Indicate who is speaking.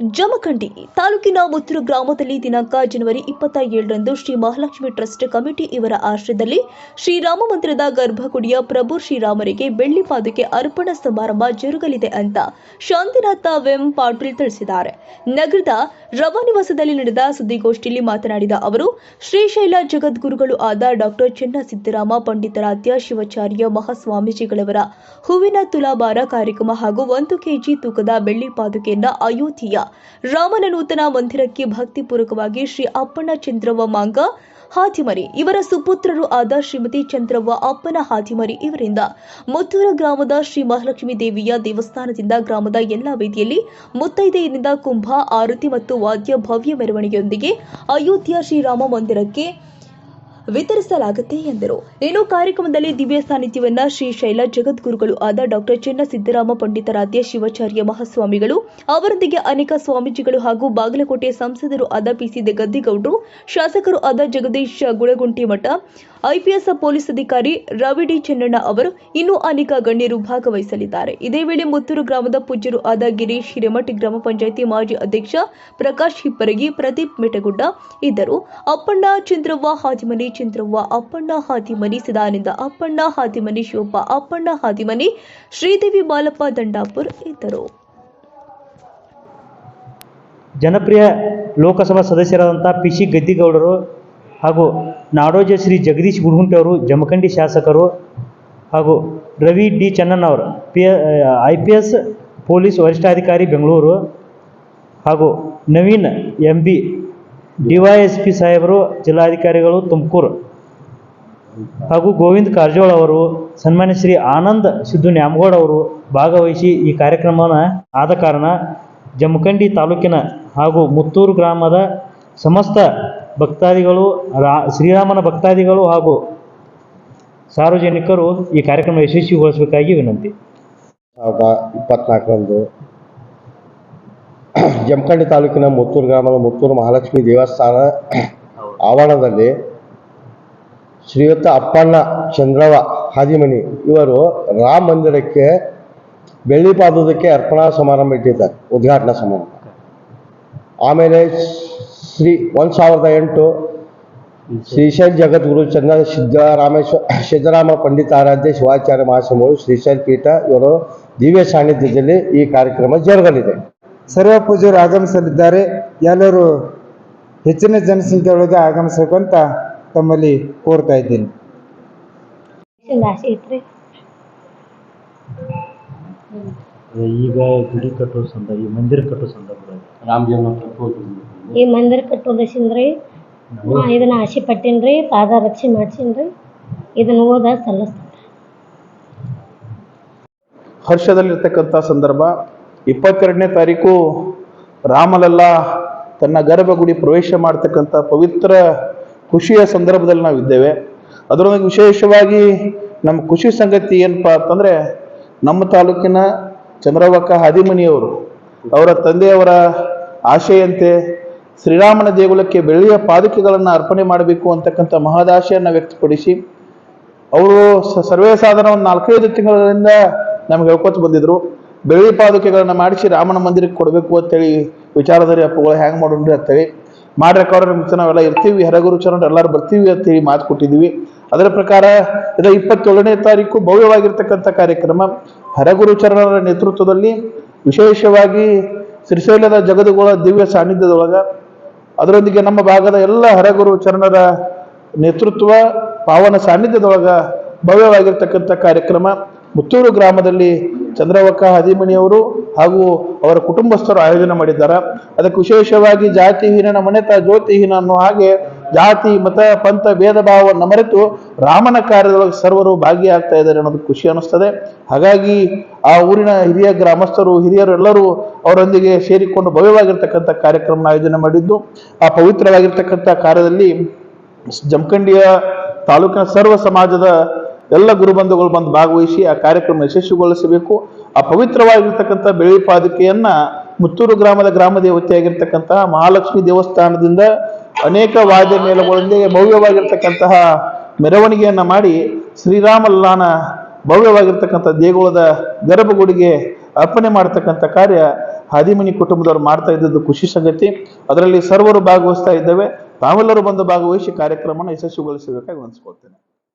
Speaker 1: ಜಮಖಂಡಿ ತಾಲೂಕಿನ ಮುತ್ತೂರು ಗ್ರಾಮದಲ್ಲಿ ದಿನಾಂಕ ಜನವರಿ ಇಪ್ಪತ್ತ ಏಳರಂದು ಶ್ರೀ ಮಹಾಲಕ್ಷ್ಮಿ ಟ್ರಸ್ಟ್ ಕಮಿಟಿ ಇವರ ಆಶ್ರಯದಲ್ಲಿ ಶ್ರೀರಾಮ ಮಂದಿರದ ಗರ್ಭಗುಡಿಯ ಪ್ರಭು ಶ್ರೀರಾಮರಿಗೆ ಬೆಳ್ಳಿ ಪಾದುಕೆ ಅರ್ಪಣಾ ಸಮಾರಂಭ ಜರುಗಲಿದೆ ಅಂತ ಶಾಂತಿನಾಥ ವೆಂ ಪಾಟೀಲ್ ತಿಳಿಸಿದ್ದಾರೆ. ನಗರದ ರವ ನಿವಾಸದಲ್ಲಿ ನಡೆದ ಸುದ್ದಿಗೋಷ್ಠಿಯಲ್ಲಿ ಮಾತನಾಡಿದ ಅವರು, ಶ್ರೀಶೈಲ ಜಗದ್ಗುರುಗಳು ಆದ ಡಾಕ್ಟರ್ ಚೆನ್ನ ಸಿದ್ದರಾಮ, ಪಂಡಿತರಾಧ್ಯ ಶಿವಾಚಾರ್ಯ ಮಹಾಸ್ವಾಮೀಜಿಗಳವರ ಹೂವಿನ ತುಲಾಭಾರ ಕಾರ್ಯಕ್ರಮ ಹಾಗೂ ಒಂದು ಕೆಜಿ ತೂಕದ ಬೆಳ್ಳಿ ಪಾದುಕೆಯನ್ನ ಅಯೋಧ್ಯೆಯ ರಾಮನ ನೂತನ ಮಂದಿರಕ್ಕೆ ಭಕ್ತಿಪೂರ್ವಕವಾಗಿ ಶ್ರೀ ಅಪ್ಪಣ್ಣ ಚಂದ್ರವ್ವ ಮಾಂಗ, ಹಾತಿಮರಿ ಇವರ ಸುಪುತ್ರರು ಆದ ಶ್ರೀಮತಿ ಚಂದ್ರವ್ವ ಅಪ್ಪನ ಹಾತಿಮರಿ ಇವರಿಂದ ಮುತ್ತೂರ ಗ್ರಾಮದ ಶ್ರೀ ಮಹಾಲಕ್ಷ್ಮೀ ದೇವಿಯ ದೇವಸ್ಥಾನದಿಂದ ಗ್ರಾಮದ ಎಲ್ಲಾ ವೇದಿಯಲ್ಲಿ ಮುತ್ತೈದೆಯರಿಂದ ಕುಂಭ, ಆರತಿ ಮತ್ತು ವಾದ್ಯ ಭವ್ಯ ಮೆರವಣಿಗೆಯೊಂದಿಗೆ ಅಯೋಧ್ಯ ಶ್ರೀರಾಮ ಮಂದಿರಕ್ಕೆ ವಿತರಿಸಲಾಗುತ್ತೆ ಎಂದರು. ಇನ್ನು ಕಾರ್ಯಕ್ರಮದಲ್ಲಿ ದಿವ್ಯ ಸಾನ್ನಿಧ್ಯವನ್ನ ಶ್ರೀಶೈಲ ಜಗದ್ಗುರುಗಳು ಆದ ಡಾಕ್ಟರ್ ಚೆನ್ನ ಸಿದ್ದರಾಮ ಪಂಡಿತರಾಧ್ಯ ಶಿವಾಚಾರ್ಯ ಮಹಾಸ್ವಾಮಿಗಳು, ಅವರೊಂದಿಗೆ ಅನೇಕ ಸ್ವಾಮೀಜಿಗಳು ಹಾಗೂ ಬಾಗಲಕೋಟೆ ಸಂಸದರು ಆದ ಪಿಸಿ ಗದ್ದಿಗೌಡರು ಶಾಸಕರು ಆದ ಜಗದೀಶ್ ಗುಳಗುಂಟಿ ಮಠ ಐಪಿಎಸ್ ಪೊಲೀಸ್ ಅಧಿಕಾರಿ ರವಿ ಡಿ ಚೆನ್ನಣ್ಣ ಅವರು ಇನ್ನೂ ಅನೇಕ ಗಣ್ಯರು ಭಾಗವಹಿಸಲಿದ್ದಾರೆ. ಇದೇ ವೇಳೆ ಮುತ್ತೂರು ಗ್ರಾಮದ ಪೂಜ್ಯರು ಆದ ಗಿರೀಶ್ ಹಿರೇಮಠ್ ಗ್ರಾಮ ಪಂಚಾಯಿತಿ ಮಾಜಿ ಅಧ್ಯಕ್ಷ ಪ್ರಕಾಶ್ ಹಿಪ್ಪರಗಿ, ಪ್ರದೀಪ್ ಮೆಟಗುಡ್ಡ ಇದ್ದರು. ಅಪ್ಪಣ್ಣ ಚಂದ್ರವ್ವ ಹಾದಿಮನಿ ಚಂದ್ರವ್ವ, ಅಪ್ಪಣ್ಣ ಹಾದಿಮನಿ ಸದಾನಂದ, ಅಪ್ಪಣ್ಣ ಹಾದಿಮನಿ ಶಿವಪ್ಪ, ಅಪ್ಪಣ್ಣ ಹಾದಿಮನಿ ಶ್ರೀದೇವಿ ಬಾಲಪ್ಪ ದಂಡಾಪುರ್ ಇದ್ದರು.
Speaker 2: ಜನಪ್ರಿಯ ಲೋಕಸಭಾ ಸದಸ್ಯರಾದಂಥ ಪಿ ಸಿ ಗದ್ದಿಗೌಡರು ಹಾಗೂ ನಾಡೋಜ ಶ್ರೀ ಜಗದೀಶ್ ಅವರು ಜಮಖಂಡಿ ಶಾಸಕರು ಹಾಗೂ Ravi D ಚೆನ್ನಣ್ಣವರು P I P S police ವರಿಷ್ಠಾಧಿಕಾರಿ ಬೆಂಗಳೂರು ಹಾಗೂ ನವೀನ್ ಎಂ ಬಿ ಡಿವೈಎಸ್ಪಿ ಸಾಹೇಬರು, ಜಿಲ್ಲಾಧಿಕಾರಿಗಳು ತುಮಕೂರು ಹಾಗೂ ಗೋವಿಂದ ಕಾರಜೋಳ ಅವರು, ಸನ್ಮಾನ್ಯ ಶ್ರೀ ಆನಂದ್ ಸಿದ್ದು ನ್ಯಾಮಗೌಡ ಅವರು ಭಾಗವಹಿಸಿ ಈ ಕಾರ್ಯಕ್ರಮನ ಆದ ಕಾರಣ ಜಮಖಂಡಿ ತಾಲೂಕಿನ ಹಾಗೂ ಮುತ್ತೂರು ಗ್ರಾಮದ ಸಮಸ್ತ ಭಕ್ತಾದಿಗಳು, ರಾ, ಶ್ರೀರಾಮನ ಭಕ್ತಾದಿಗಳು ಹಾಗೂ ಸಾರ್ವಜನಿಕರು ಈ ಕಾರ್ಯಕ್ರಮ ಯಶಸ್ವಿಗೊಳಿಸಬೇಕಾಗಿ ವಿನಂತಿ.
Speaker 3: ಸಾವಿರದ ಇಪ್ಪತ್ನಾಲ್ಕರಂದು ಜಮಖಂಡಿ ತಾಲೂಕಿನ ಮುತ್ತೂರು ಗ್ರಾಮದ ಮುತ್ತೂರು ಮಹಾಲಕ್ಷ್ಮಿ ದೇವಸ್ಥಾನ ಆವರಣದಲ್ಲಿ ಶ್ರೀಯುತ ಅಪ್ಪಣ್ಣ ಚಂದ್ರವ ಹಾದಿಮನಿ ಇವರು ರಾಮ ಮಂದಿರಕ್ಕೆ ಬೆಳ್ಳಿ ಪಾದೋದಕ್ಕೆ ಅರ್ಪಣಾ ಸಮಾರಂಭ ಇಟ್ಟಿದ್ದಾರೆ, ಉದ್ಘಾಟನಾ ಸಮಾರಂಭ. ಆಮೇಲೆ ಶ್ರೀ ಒಂದು ಸಾವಿರದ ಎಂಟು ಶ್ರೀಶೈಲ್ ಜಗದ್ಗುರು ಚಂದ್ರ ಸಿದ್ದರಾಮೇಶ್ವರ ಸಿದ್ದರಾಮ ಪಂಡಿತ ಆರಾಧ್ಯ ಶಿವಾಚಾರ್ಯ ಮಹಾಸ್ವಾಮಿಗಳು ಶ್ರೀಶೈಲ್ ಪೀಠ ಇವರು ದಿವ್ಯ ಸಾನ್ನಿಧ್ಯದಲ್ಲಿ ಈ ಕಾರ್ಯಕ್ರಮ ಜರುಗಲಿದೆ.
Speaker 4: ಸರ್ವ ಪೂಜರು ಆಗಮಿಸಲಿದ್ದಾರೆ. ಎಲ್ಲರೂ ಹೆಚ್ಚಿನ ಜನಸಂಖ್ಯೆ ಒಳಗೆ ಆಗಮಿಸಬೇಕು ಅಂತ ತಮ್ಮಲ್ಲಿ ಕೋರ್ತಾ ಇದ್ದೀನಿ.
Speaker 2: ಈಗ ಗುಡಿ ಕಟ್ಟೋ ಸಂದರ್ಭ ಈ ಮಂದಿರ ಕಟ್ಟೋ ಸಂದರ್ಭದಲ್ಲಿ
Speaker 3: ರಾಮ ಜನ್ಮ
Speaker 5: ಈ ಮಂದಿರ ಕಟ್ಟೋದಸಿಂದ್ರಿ ನಾ ಇದನ್ನ ಆಶಿ ಪಟ್ಟೇನ್ರಿ ಪಾದ ರಕ್ಷೆ ಮಾಡ್ಸಿನ್ರಿ ಇದನ್ನ ಓದ ಸಲ್ಲಿಸ್ತೀನಿ
Speaker 6: ಹರ್ಷದಲ್ಲಿರ್ತಕ್ಕಂಥ ಸಂದರ್ಭ ಇಪ್ಪತ್ತೆರಡನೇ ತಾರೀಕು ರಾಮಲಲ್ಲ ತನ್ನ ಗರ್ಭಗುಡಿ ಪ್ರವೇಶ ಮಾಡ್ತಕ್ಕಂಥ ಪವಿತ್ರ ಖುಷಿಯ ಸಂದರ್ಭದಲ್ಲಿ ನಾವಿದ್ದೇವೆ. ಅದರೊಂದಿಗೆ ವಿಶೇಷವಾಗಿ ನಮ್ಮ ಖುಷಿ ಸಂಗತಿ ಏನಪ್ಪ ಅಂತಂದರೆ ನಮ್ಮ ತಾಲೂಕಿನ ಚಂದ್ರವಕ್ಕ ಹಾದಿಮನಿಯವರು ಅವರ ತಂದೆಯವರ ಆಶೆಯಂತೆ ಶ್ರೀರಾಮನ ದೇಗುಲಕ್ಕೆ ಬೆಳ್ಳಿಯ ಪಾದುಕೆಗಳನ್ನು ಅರ್ಪಣೆ ಮಾಡಬೇಕು ಅಂತಕ್ಕಂಥ ಮಹದಾಶೆಯನ್ನು ವ್ಯಕ್ತಪಡಿಸಿ, ಅವರು ಸರ್ವೇ ಸಾಧನವನ್ನು ನಾಲ್ಕೈದು ತಿಂಗಳಿಂದ ನಮ್ಗೆ ಹೇಳ್ಕೊತ ಬಂದಿದ್ರು. ಬೆಳ್ಳಿ ಪಾದುಕೆಗಳನ್ನು ಮಾಡಿಸಿ ರಾಮನ ಮಂದಿರಕ್ಕೆ ಕೊಡಬೇಕು ಅಂತೇಳಿ ವಿಚಾರಧಾರಿ ಅಪ್ಪಗಳು ಹ್ಯಾಂಗ್ ಮಾಡೋಣ್ರಿ ಅಂತೇಳಿ ಅವ್ರ ನಮ್ಗೆ ನಾವೆಲ್ಲ ಇರ್ತೀವಿ, ಹರಗುರು ಚರಣ ಎಲ್ಲರೂ ಬರ್ತೀವಿ ಅಂತೇಳಿ ಮಾತು ಕೊಟ್ಟಿದ್ವಿ ಅದರ ಪ್ರಕಾರ ಇದರ ಇಪ್ಪತ್ತೇಳನೇ ತಾರೀಕು ಭವ್ಯವಾಗಿರ್ತಕ್ಕಂಥ ಕಾರ್ಯಕ್ರಮ. ಹರಗುರು ಚರಣರ ನೇತೃತ್ವದಲ್ಲಿ ವಿಶೇಷವಾಗಿ ಶ್ರೀಶೈಲದ ಜಗದುಗಳ ದಿವ್ಯ ಸಾನ್ನಿಧ್ಯದೊಳಗ ಅದರೊಂದಿಗೆ ನಮ್ಮ ಭಾಗದ ಎಲ್ಲ ಹರಗುರು ಚರಣರ ನೇತೃತ್ವ, ಪಾವನ ಸಾನ್ನಿಧ್ಯದೊಳಗ ಭವ್ಯವಾಗಿರ್ತಕ್ಕಂಥ ಕಾರ್ಯಕ್ರಮ. ಮುತ್ತೂರು ಗ್ರಾಮದಲ್ಲಿ ಚಂದ್ರವಕ್ಕ ಹದಿಮಣಿಯವರು ಹಾಗೂ ಅವರ ಕುಟುಂಬಸ್ಥರು ಆಯೋಜನೆ ಮಾಡಿದ್ದಾರೆ. ಅದಕ್ಕೆ ವಿಶೇಷವಾಗಿ ಜಾತಿಹೀನನ ಮನೆತ ಜ್ಯೋತಿಹೀನ ಅನ್ನೋ ಹಾಗೆ ಜಾತಿ, ಮತ, ಪಂಥ, ಭೇದ ಭಾವವನ್ನು ಮರೆತು ರಾಮನ ಕಾರ್ಯದೊಳಗೆ ಸರ್ವರು ಭಾಗಿಯಾಗ್ತಾ ಇದ್ದಾರೆ ಅನ್ನೋದು ಖುಷಿ ಅನಿಸ್ತದೆ ಹಾಗಾಗಿ ಆ ಊರಿನ ಹಿರಿಯ ಗ್ರಾಮಸ್ಥರು, ಹಿರಿಯರು ಎಲ್ಲರೂ ಅವರೊಂದಿಗೆ ಸೇರಿಕೊಂಡು ಭವ್ಯವಾಗಿರ್ತಕ್ಕಂಥ ಕಾರ್ಯಕ್ರಮ ಆಯೋಜನೆ ಮಾಡಿದ್ದು. ಆ ಪವಿತ್ರವಾಗಿರ್ತಕ್ಕಂಥ ಕಾರ್ಯದಲ್ಲಿ ಜಮಖಂಡಿಯ ತಾಲೂಕಿನ ಸರ್ವ ಸಮಾಜದ ಎಲ್ಲ ಗುರುಬಂಧುಗಳು ಬಂದು ಭಾಗವಹಿಸಿ ಆ ಕಾರ್ಯಕ್ರಮ ಯಶಸ್ವಿಗೊಳಿಸಬೇಕು. ಆ ಪವಿತ್ರವಾಗಿರ್ತಕ್ಕಂಥ ಬೆಳ್ಳಿ ಪಾದುಕೆಯನ್ನ ಮುತ್ತೂರು ಗ್ರಾಮದ ಗ್ರಾಮ ದೇವತೆಯಾಗಿರ್ತಕ್ಕಂತಹ ಮಹಾಲಕ್ಷ್ಮಿ ದೇವಸ್ಥಾನದಿಂದ ಅನೇಕ ವಾದ್ಯ ಮೇಳಗಳೊಂದಿಗೆ ಭವ್ಯವಾಗಿರ್ತಕ್ಕಂತಹ ಮೆರವಣಿಗೆಯನ್ನು ಮಾಡಿ ಶ್ರೀರಾಮಲ್ಲಾನ ಭವ್ಯವಾಗಿರ್ತಕ್ಕಂಥ ದೇಗುಲದ ಗರ್ಭಗುಡಿಗೆ ಅರ್ಪಣೆ ಮಾಡತಕ್ಕಂಥ ಕಾರ್ಯ ಹಾದಿಮನಿ ಕುಟುಂಬದವರು ಮಾಡ್ತಾ ಇದ್ದದ್ದು ಖುಷಿ ಸಂಗತಿ. ಅದರಲ್ಲಿ ಸರ್ವರು ಭಾಗವಹಿಸ್ತಾ ಇದ್ದೇವೆ. ತಾವೆಲ್ಲರೂ ಬಂದು ಭಾಗವಹಿಸಿ ಕಾರ್ಯಕ್ರಮನ ಯಶಸ್ವಿಗೊಳಿಸಬೇಕಾಗಿ ಅನಿಸ್ಕೊಳ್ತೇನೆ